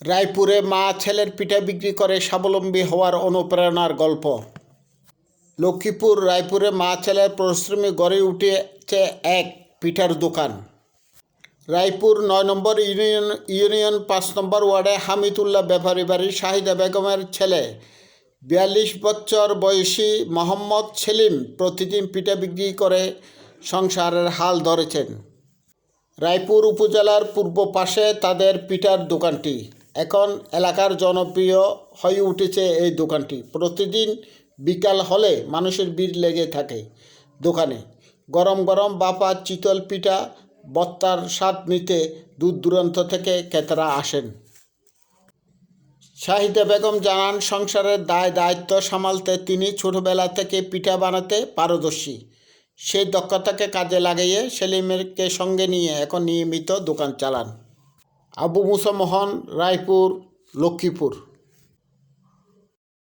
রায়পুরে মা ছেলের পিঠা বিক্রি করে স্বাবলম্বী হওয়ার অনুপ্রেরণার গল্প। লক্ষ্মীপুর, রায়পুরে মা ছেলের পরিশ্রমী গড়ে উঠেছে এক পিঠার দোকান। রায়পুর নয় নম্বর ইউনিয়ন ইউনিয়ন পাঁচ নম্বর ওয়ার্ডে হামিদুল্লাহ ব্যাপারী বাড়ির শাহিদা বেগমের ছেলে। বিয়াল্লিশ বছর বয়সী মোহাম্মদ সেলিম প্রতিদিন পিঠা বিক্রি করে সংসারের হাল ধরেছেন। রায়পুর উপজেলার পূর্ব পাশে তাদের পিঠার দোকানটি। এখন এলাকার জনপ্রিয় হয়ে উঠেছে এই দোকানটি। প্রতিদিন বিকাল হলে মানুষের ভিড় লেগে থাকে দোকানে। গরম গরম বাপা চিতল পিঠা, বত্তার স্বাদ নিতে দূর দূরান্ত থেকে ক্রেতারা আসেন। শাহিদা বেগম জানান, সংসারের দায় দায়িত্ব সামালতে তিনি ছোটবেলা থেকে পিঠা বানাতে পারদর্শী। সেই দক্ষতাকে কাজে লাগিয়ে সেলিমেরকে সঙ্গে নিয়ে এখন নিয়মিত দোকান চালান। আবু মুসা মোহন রায়পুর লক্ষ্মীপুর।